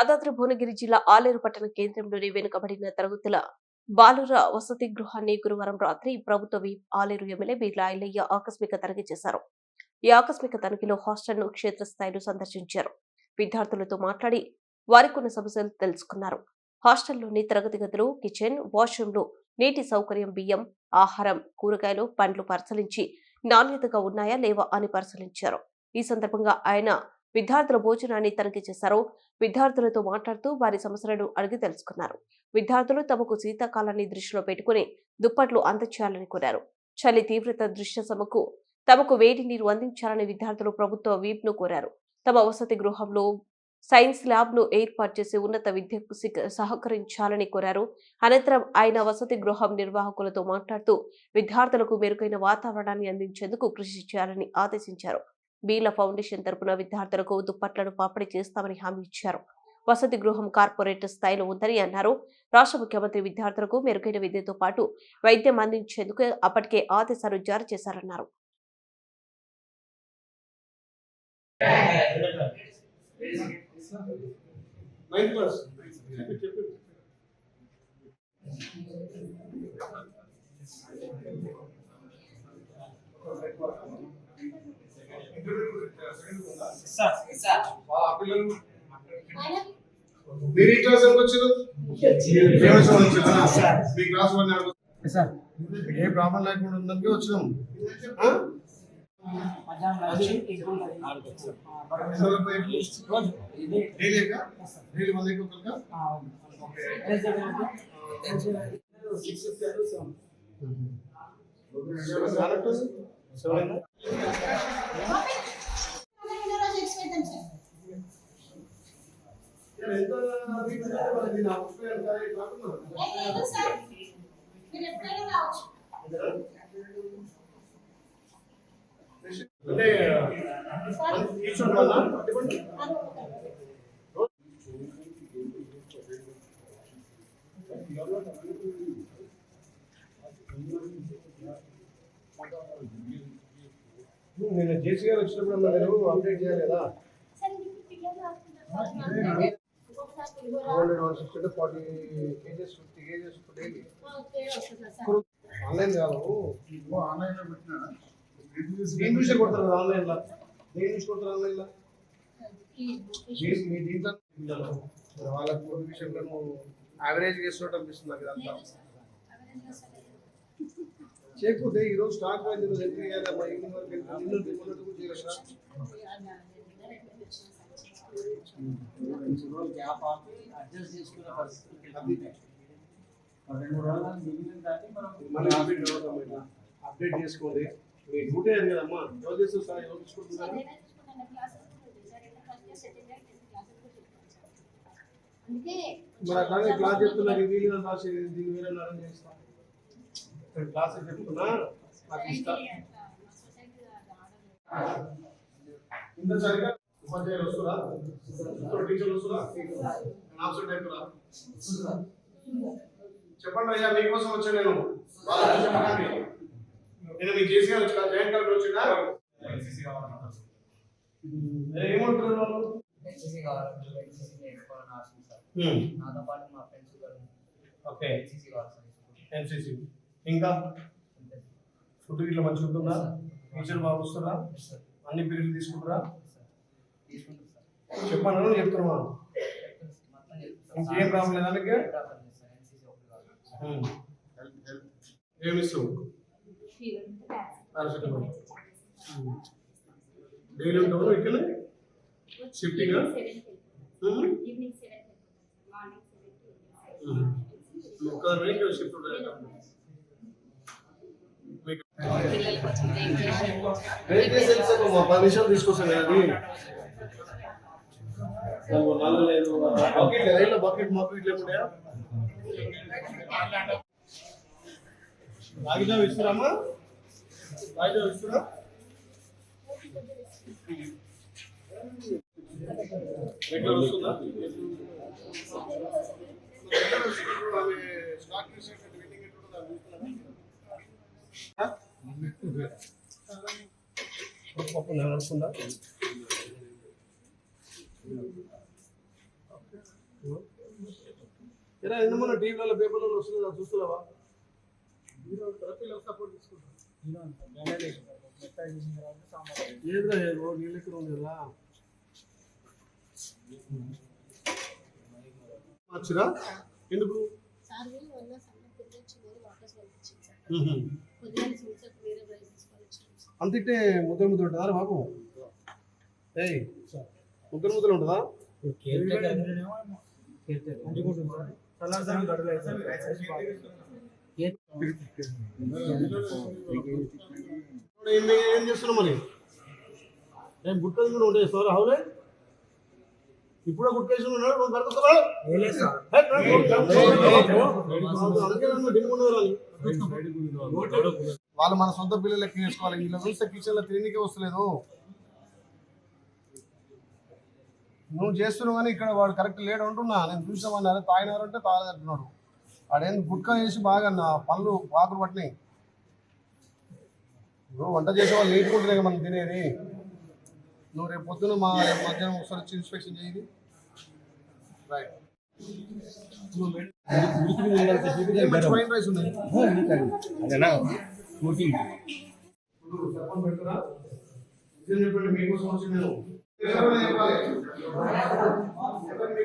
యాదాద్రి భువనగిరి జిల్లా ఆలేరు పట్టణ కేంద్రంలోని వెనుకబడిన తరగతుల బాలుర వసతి గృహాన్ని గురువారం రాత్రి ప్రభుత్వ ఆలేరు ఎమ్మెల్యే బీర్లా ఐలయ్య ఆకస్మిక తనిఖీ చేశారు. ఈ ఆకస్మిక తనిఖీలో హాస్టల్ను క్షేత్రస్థాయిలో సందర్శించారు. విద్యార్థులతో మాట్లాడి వారికున్న సమస్యలు తెలుసుకున్నారు. హాస్టల్లోని తరగతి గదులు కిచెన్ వాష్రూమ్లు నీటి సౌకర్యం బియ్యం ఆహారం కూరగాయలు పండ్లు పరిశీలించి నాణ్యతగా ఉన్నాయా లేవా అని పరిశీలించారు. ఈ సందర్భంగా ఆయన విద్యార్థుల భోజనాన్ని తనిఖీ చేశారు. విద్యార్థులతో మాట్లాడుతూ వారి సమస్యలను అడిగి తెలుసుకున్నారు. విద్యార్థులు తమకు శీతాకాలాన్ని దృష్టిలో పెట్టుకుని దుప్పట్లు అందచేయాలని కోరారు. చలి తీవ్రత దృష్ట్యా తమకు తమకు వేడి నీరు అందించాలని విద్యార్థులు ప్రభుత్వ వీప్ను కోరారు. తమ వసతి గృహంలో సైన్స్ ల్యాబ్ను ఏర్పాటు చేసి ఉన్నత విద్యకు సహకరించాలని కోరారు. అనంతరం ఆయన వసతి గృహం నిర్వాహకులతో మాట్లాడుతూ విద్యార్థులకు మెరుగైన వాతావరణాన్ని అందించేందుకు కృషి చేయాలని ఆదేశించారు. బీల ఫౌండేషన్ తరపున విద్యార్థులకు దుప్పట్లను పంపిణీ చేస్తామని హామీ ఇచ్చారు. వసతి గృహం కార్పొరేట్ స్థాయిలో ఉందని అన్నారు. రాష్ట్ర ముఖ్యమంత్రి విద్యార్థులకు మెరుగైన విద్యతో పాటు వైద్యం అందించేందుకు అప్పటికే ఆదేశాలు జారీ చేశారన్నారు. నైన్త్ క్లాస్ చెప్పు పిల్లలు మీరు ఈ క్లాస్ వచ్చారు మీ క్లాస్ వన్ సార్? ఏ ప్రాబ్లం లేకుండా ఉందని వచ్చినాం. ఆ? Sir, we have to go each one వల్ల చెప్పండి నేను జేసీ గారు వచ్చినప్పుడు అన్నా మీరు అప్డేట్ చేయాలి కదా hundred one sixty forty cages fifty cages daily online కాదు ఆన్లైన్లో పెట్టినా? దేని చూసే కొడతారు కదా ఆన్లైన్లో దేని చూసి కొడతారు ఆన్లైన్లో దేని- మీ దీంట్లో వాళ్ళకి విషయంలో యావరేజ్ చేస్తున్నట్టు అనిపిస్తుంది నాకు ఇదంతా. చేయకపోతే ఈ రోజు స్టాక్ ప్రైస్ ఈరోజు ఎంట్రీ చేయాలి మా ఈవినింగ్ వరకు ఎంత నిన్ను దిగున్నట్టు కూడా చేయాలి కదా గ్యాప్ ఆపి అడ్జస్ట్ చేసుకునే పరిస్థితులు రెండు మూడు రోజులు మిగిలిన దాన్ని మనం మళ్ళీ అప్డేట్ కావడం ఇట్లా అప్డేట్ చేసుకోండి. మీ డ్యూటీ అది కదమ్మా ఎవరు చేస్తారు సార్? ఎవరు చూసుకుంటున్నారు మరి అట్లాగే క్లాస్ చెప్తున్నారు వీళ్ళు రాసి దీన్ని వేరే అరేంజ్ చేస్తాం. ఇక్కడ క్లాస్ చెప్తున్నా నాకు ఇష్టం. ఇంత సరిగా ఉపాధ్యాయులు వస్తురా టీచర్లు వస్తురా ఆబ్సెంట్ అవుతురా చెప్పండి అయ్యా మీకోసం వచ్చా నేను? చెప్పండి నేను మీకు చేసి వచ్చిన జాయింట్ కలెక్టర్ వచ్చినా? వాళ్ళు? ఎన్సీసీ కావాలి ఎన్సీసీ నేర్చుకోవాలని. నాతో పాటు మా ఫ్రెండ్స్ కూడా ఓకే. ఎన్సీసీ కావాలి ఎన్సీసీ. ఇంకా ఫుడ్ ఇట్లా మంచిగా ఉంటుందా? టీచర్ బాగా వస్తుందా? అన్ని పీరియడ్లు తీసుకుంటారా? చెప్పాను నేను చెప్తున్నా మొత్తం ఇంకేం ప్రాబ్లం లేదా మీకు ఏమి ఇస్తావు? పారాసిటమాల్. డైలీ ఉంటావు ఇక్కడ? షిఫ్టింగ్ ఒక్క షిఫ్ట్ ఉంటుంది నిమిషాలు తీసుకొస్తాను అది నాకు నల్ల లేదు బకెట్ లేదా ఇలా బకెట్ మాకు ఇట్లా ఉంటాయా రాగిజావ ఇస్తారమ్మా రాగిజావ ఇస్తారా రెగ్యులర్ వస్తుందా రెగ్యులర్ వస్తున్నప్పుడు అవి స్టాక్ చేసేటట్టు పప్పు ఇలా ఎన్ని మొన్న టీవీలలో పేపర్లలో వస్తుంది అది చూస్తున్నావా? ఏదిరా ఏదో నీళ్ళు ఎక్కడ ఉంది కదా వచ్చిరా? ఎందుకు? అంతిట్టే ముద్ర ముద్ర ఉంటుందా బాబు? ఏయ్ ముద్ర ముద్ర ఉంటుందా? ఏం ఏం చేస్తున్నావు మరి? ఏం గుట్టలు కూడా ఉంటాయి సార్ అవులే ఇప్పుడు ఉన్నాడు నువ్వు దిగుకున్నారు వాళ్ళు మన సొంత పిల్లలు లెక్క చేసుకోవాలి వీళ్ళ చూస్తే కిచెన్లో వస్తలేదు నువ్వు చేస్తున్నావు కానీ ఇక్కడ వాడు కరెక్ట్ లేడు అంటున్నా నేను చూసామన్నారు తాగినారంటే తాగదంటున్నాడు వాడేం గుట్కా చేసి బాగా నా పళ్ళు పాకులు పట్టినాయి ఇప్పుడు వంట చేసే వాళ్ళు కదా మనం తినేది నువ్వు రేపు పొద్దున మా రేపు మధ్యాహ్నం ఒకసారి వచ్చి ఇన్స్పెక్షన్ చేయండి రైట్ వైట్ రైస్ ఉంది. చెప్పండి చెప్పండి మీకోసం వచ్చి నేను చెప్పండి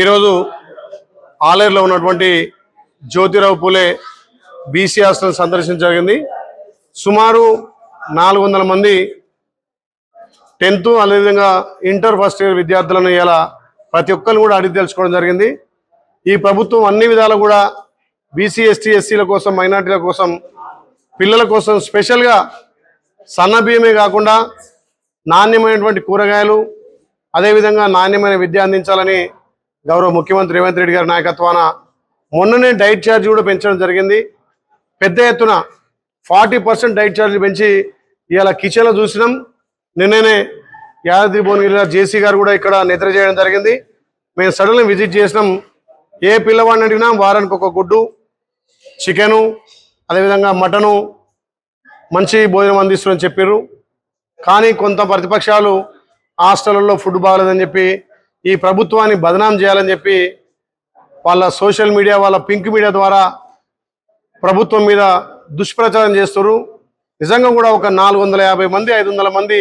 ఈరోజు ఆలేరులో ఉన్నటువంటి జ్యోతిరావు పూలే బీసీ హాస్టల్ సందర్శించడం జరిగింది. సుమారు నాలుగు వందల మంది టెన్త్ అదేవిధంగా ఇంటర్ ఫస్ట్ ఇయర్ విద్యార్థులను ఇలా ప్రతి ఒక్కరిని కూడా అడిగి తెలుసుకోవడం జరిగింది. ఈ ప్రభుత్వం అన్ని విధాలు కూడా బీసీ ఎస్టీ ఎస్సీల కోసం మైనార్టీల కోసం పిల్లల కోసం స్పెషల్గా సన్న బియ్యమే కాకుండా నాణ్యమైనటువంటి కూరగాయలు అదేవిధంగా నాణ్యమైన విద్య అందించాలని గౌరవ ముఖ్యమంత్రి రేవంత్ రెడ్డి గారి నాయకత్వాన మొన్ననే డైట్ ఛార్జ్ కూడా పెంచడం జరిగింది. పెద్ద ఎత్తున ఫార్టీ పర్సెంట్ డైట్ ఛార్జ్ పెంచి ఇవాళ కిచెన్లో చూసినాం. నిన్ననే యాదాద్రి భువనగిరిలో జేసీ గారు కూడా ఇక్కడ నిద్ర చేయడం జరిగింది. మేము సడన్లీ విజిట్ చేసినాం. ఏ పిల్లవాడిని అడిగినా వారానికి ఒక గుడ్డు చికెను అదేవిధంగా మటను మంచి భోజనం అందిస్తుందని చెప్పారు కానీ కొంత ప్రతిపక్షాలు హాస్టళ్ళలో ఫుడ్ బాగలేదని చెప్పి ఈ ప్రభుత్వాన్ని బదనాం చేయాలని చెప్పి వాళ్ళ సోషల్ మీడియా వాళ్ళ పింక్ మీడియా ద్వారా ప్రభుత్వం మీద దుష్ప్రచారం చేస్తారు నిజంగా కూడా ఒక నాలుగు వందల యాభై మంది ఐదు వందల మంది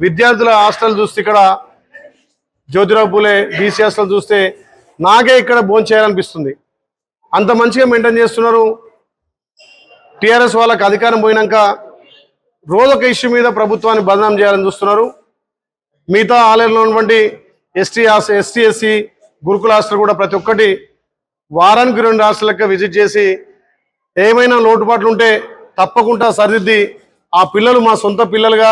విద్యార్థుల హాస్టల్ చూస్తే ఇక్కడ జ్యోతిరావు పూలే బీసీ హాస్టల్ చూస్తే నాకే ఇక్కడ భోజనం చేయాలనిపిస్తుంది అంత మంచిగా మెయింటైన్ చేస్తున్నారు. టీఆర్ఎస్ వాళ్ళకి అధికారం పోయినాక రోజొక ఇష్యూ మీద ప్రభుత్వాన్ని బదనాం చేయాలని చూస్తున్నారు. మిగతా ఆలయంలో ఉన్నటువంటి ఎస్టీ ఎస్టీ ఎస్సీ గురుకుల హాస్టల్ కూడా ప్రతి ఒక్కటి వారానికి రెండు హాస్టల్ విజిట్ చేసి ఏమైనా లోటుపాట్లు ఉంటే తప్పకుండా సరిదిద్ది ఆ పిల్లలు మా సొంత పిల్లలుగా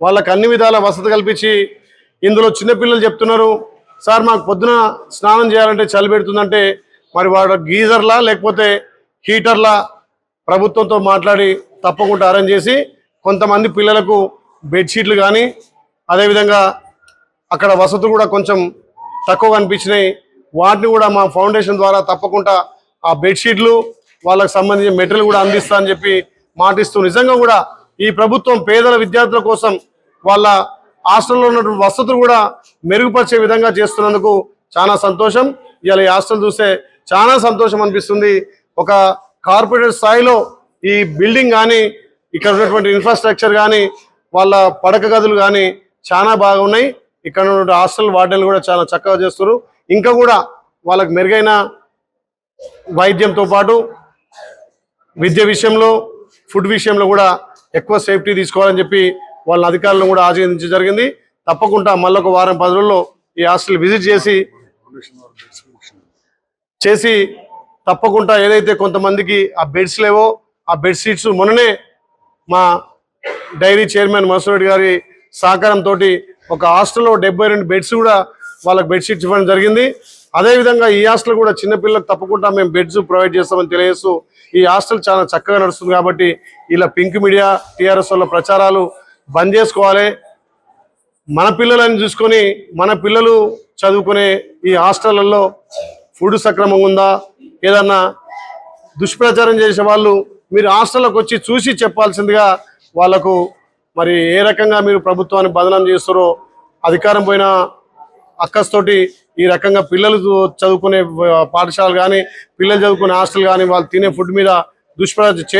వాళ్ళకి అన్ని విధాల వసతి కల్పించి ఇందులో చిన్నపిల్లలు చెప్తున్నారు. సార్ మాకు పొద్దున స్నానం చేయాలంటే చలి పెడుతుందంటే మరి వాడు గీజర్లా లేకపోతే హీటర్లా ప్రభుత్వంతో మాట్లాడి తప్పకుండా అరేంజ్ చేసి కొంతమంది పిల్లలకు బెడ్షీట్లు కానీ అదేవిధంగా అక్కడ వసతులు కూడా కొంచెం తక్కువ అనిపించినాయి. వాటిని కూడా మా ఫౌండేషన్ ద్వారా తప్పకుండా ఆ బెడ్షీట్లు వాళ్ళకు సంబంధించిన మెటీరియల్ కూడా అందిస్తా అని చెప్పి మాటిస్తూ నిజంగా కూడా ఈ ప్రభుత్వం పేదల విద్యార్థుల కోసం వాళ్ళ హాస్టల్లో ఉన్నటువంటి వసతులు కూడా మెరుగుపరిచే విధంగా చేస్తున్నందుకు చాలా సంతోషం. ఇవాళ ఈ హాస్టల్ చూస్తే చాలా సంతోషం అనిపిస్తుంది. ఒక కార్పొరేట్ స్థాయిలో ఈ బిల్డింగ్ కానీ ఇక్కడ ఉన్నటువంటి ఇన్ఫ్రాస్ట్రక్చర్ కానీ వాళ్ళ పడక గదులు కానీ చాలా బాగున్నాయి ఇక్కడ ఉన్న హాస్టల్ వార్డెన్లు కూడా చాలా చక్కగా చేస్తారు ఇంకా కూడా వాళ్ళకి మెరుగైన వైద్యంతో పాటు విద్య విషయంలో ఫుడ్ విషయంలో కూడా ఎక్కువ సేఫ్టీ తీసుకోవాలని చెప్పి వాళ్ళ అధికారులను కూడా ఆచరించడం జరిగింది. తప్పకుండా మళ్ళొక వారం పది రోజుల్లో ఈ హాస్టల్ విజిట్ చేసి చేసి తప్పకుండా ఏదైతే కొంతమందికి ఆ బెడ్స్ లేవో ఆ బెడ్షీట్స్ మొన్ననే మా డైరీ చైర్మన్ మసూర్ గారి సహకారంతో ఒక హాస్టల్లో డెబ్బై రెండు బెడ్స్ కూడా వాళ్ళకి బెడ్షీట్స్ ఇవ్వడం జరిగింది. అదేవిధంగా ఈ హాస్టల్ కూడా చిన్నపిల్లలకు తప్పకుండా మేము బెడ్స్ ప్రొవైడ్ చేస్తామని తెలియజేస్తూ ఈ హాస్టల్ చాలా చక్కగా నడుస్తుంది కాబట్టి ఇలా పింక్ మీడియా టీఆర్ఎస్ వల్ల ప్రచారాలు బంద్ చేసుకోవాలి. మన పిల్లలని చూసుకొని మన పిల్లలు చదువుకునే ఈ హాస్టళ్ళలో ఫుడ్ సక్రమంగా ఉందా? ఏదన్నా దుష్ప్రచారం చేసే వాళ్ళు మీరు హాస్టల్లోకి వచ్చి చూసి చెప్పాల్సిందిగా వాళ్ళకు మరి ఏ రకంగా మీరు ప్రభుత్వాన్ని బదనం చేస్తారో అధికారం పోయిన అక్కస్తోటి ఈ రకంగా పిల్లలు చదువుకునే పాఠశాలలు కానీ పిల్లలు చదువుకునే హాస్టల్ కానీ వాళ్ళు తినే ఫుడ్ మీద దుష్ప్రచారం చే